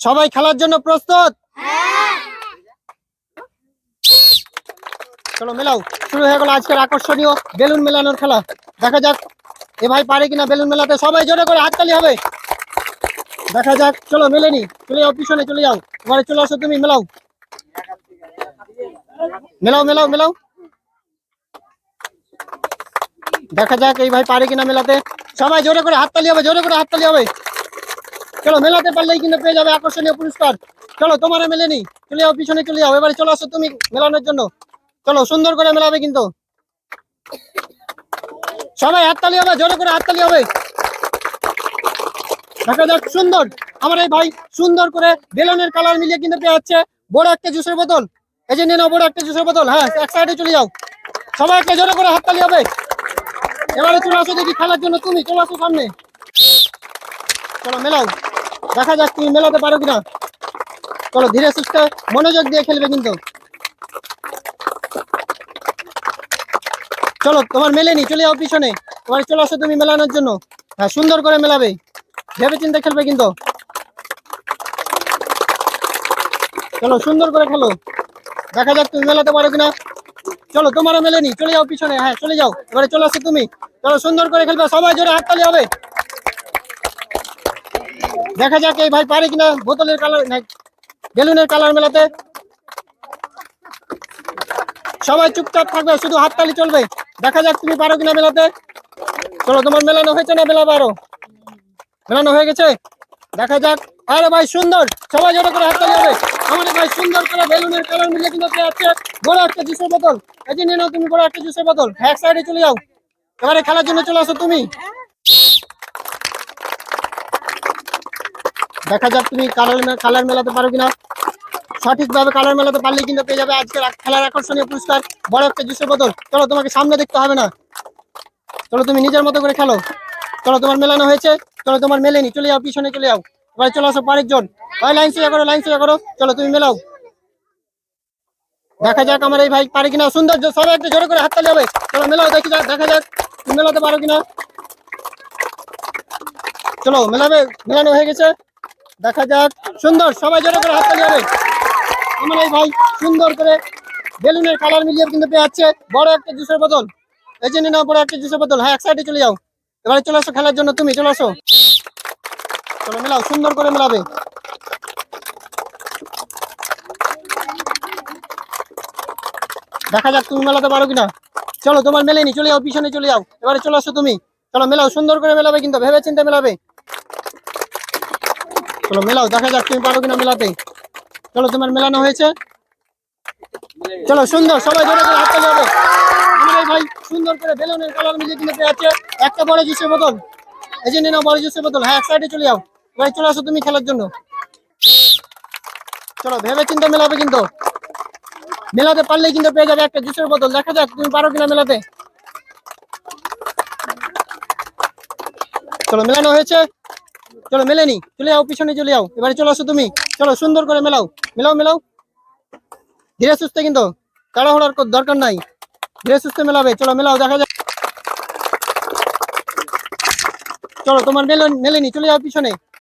সবাই খেলার জন্য প্রস্তুত? চলো মেলাও। শুরু হয়ে গেল আজকের আকর্ষণীয় বেলুন মেলানোর খেলা। দেখা যাক, এ ভাই পারে কিনা বেলুন মেলাতে। সবাই জোরে করে হাততালি হবে। দেখা যাক, চলো মেলেনি চলে যাও, পিছনে চলে যাও। এবারে চলে আসো তুমি, মেলাও। মেলাও মেলাও মেলাও। দেখা যাক, এই ভাই পারে কিনা মেলাতে। সবাই জোরে করে হাততালি হবে, জোরে করে হাততালি হবে। চলো, মেলাতে পারলেই কিন্তু পেয়ে যাবে আকর্ষণীয় পুরস্কার। চলো, তোমার মেলেনি চলে যাও, পিছনে চলে যাও। এবারে চলে আসো তুমি মেলানোর জন্য। চলো, সুন্দর করে মেলাবে কিন্তু। সবাই হাততালি হবে, জোরে করে হাততালি হবে। দেখা যাক, সুন্দর। আমার এই ভাই সুন্দর করে বেলুনের কালার মিলিয়ে কিন্তু পেয়ে যাচ্ছে। বড় একটা জুসের বোতল। এই যে নিয়ে নাও, বড় একটা জুসের বোতল। হ্যাঁ এক সাইডে চলে যাও। সবাই একটা জোরে করে হাততালি হবে। এবারে চলে আসো দেখি, খেলার জন্য তুমি। চলে আসো সামনে। চলো, মেলাও। দেখা যাক তুমি মেলাতে পারো কিনা। চলো, ধীরে সুস্থে মনোযোগ দিয়ে খেলবে কিন্তু। চলো, তোমার মেলেনি চলে যাও পিছনে। তোমার চলে আসো তুমি মেলানোর জন্য। হ্যাঁ সুন্দর করে মেলাবে। ভেবে চিন্তে খেলবে কিন্তু। চলো, সুন্দর করে খেলো। দেখা যাক তুমি মেলাতে পারো কিনা। চলো, তোমারও মেলেনি চলে যাও পিছনে। হ্যাঁ চলে যাও। এবারে চলে আসো তুমি। চলো, সুন্দর করে খেলবে। সবাই জোরে হাততালি হবে। দেখা যাক এই ভাই পারে কিনা। বোতলের কালার বেলুনের কালার মেলাতে। সবাই চুপচাপ থাকবে, শুধু হাততালি চলবে। দেখা যাক তুমি পারো কিনা মেলাতে। চলো, তোমার মেলানো হয়েছে না মেলা পারো মেলানো হয়ে গেছে? দেখা যাক। আরে ভাই, সুন্দর! সবাই জোরে করে হাততালি হবে। আমাদের ভাই সুন্দর করে বেলুনের কালার মিলে কিন্তু যাচ্ছে বড় একটা জুসের বোতল। এই যে নিয়ে নাও তুমি বড় একটা জুসের বোতল। এক সাইডে চলে যাও। এবারে খেলার জন্য চলে আসো তুমি। দেখা যাক তুমি কালার কালার মেলাতে পারো কিনা। সঠিকভাবে কালার মেলাতে পারলে কিন্তু পেয়ে যাবে আজকের খেলার আকর্ষণীয় পুরস্কার, বড় একটা জুসের বোতল চলো, তোমাকে সামনে দেখতে হবে না। চলো, তুমি নিজের মতো করে খেলো। চলো, তোমার মেলানো হয়েছে। চলো, তোমার মেলেনি। চলে যাও, পিছনে চলে যাও। এবার চলে আসো পারের জন ভাই লাইন সোজা করো লাইন সোজা করো। চলো, তুমি মেলাও। দেখা যাক আমার এই ভাই পারে কিনা। সুন্দর সবাই একটু জোরে করে হাততালি হবে। চলো, মেলাও, দেখি যাক দেখা যাক তুমি মেলাতে পারো কিনা। চলো, মেলাবে মেলানো হয়ে গেছে। দেখা যাক। সুন্দর, সবাই জোরে করে হাততালি হবে। আমার এই ভাই সুন্দর করে বেলুনের কালার মিলিয়ে কিন্তু পেয়ে যাচ্ছে। বড় একটা জুসের বোতল। এই জন্য না বড় একটা জুসের বোতল। হ্যাঁ এক সাইডে চলে যাও। এবারে চলে আসো খেলার জন্য। তুমি চলে আসো। চলো, মেলাও। সুন্দর করে মেলাবে। দেখা যাক তুমি মেলাতে পারো কিনা। চলো, তোমার মেলেনি। চলে যাও, পিছনে চলে যাও। এবারে চলে আসো তুমি। চলো, মেলাও। সুন্দর করে মেলাবে কিন্তু। ভেবে চিন্তা মেলাবে। চলো, মেলাও, দেখা যাক তুমি পারো কিনা মেলাতে চলো, তোমার মেলানো হয়েছে। চলো, সুন্দর, সবাই ধরে হাততালি হবে আমার ভাই সুন্দর করে বেলুনের কালার মিলিয়ে কিনে পেয়ে একটা বড় জুসের বোতল। এই যে নাও, বড় জুসের বোতল। হ্যাঁ এক সাইডে চলে যাও। এবার চলে আসো তুমি খেলার জন্য। চলো, ভেবে চিন্তে মেলাবে কিন্তু। মেলাতে পারলেই কিন্তু পেয়ে যাবে একটা জুসের বোতল। দেখা যাক তুমি পারো কিনা মেলাতে। চলো, মেলানো হয়েছে। চলো মেলে নি চলে যাও, পিছনে চলে যাও। এবারে চলে আসো তুমি। চলো, সুন্দর করে মেলাও। মেলাও মেলাও। ধীরে সুস্থে কিন্তু তাড়াহুড়ার দরকার নাই। ধীরে সুস্থে মেলাবে। চলো, মেলাও, দেখা যাক। চলো, তোমার মেলে মেলেনি, চলে যাও পিছনে।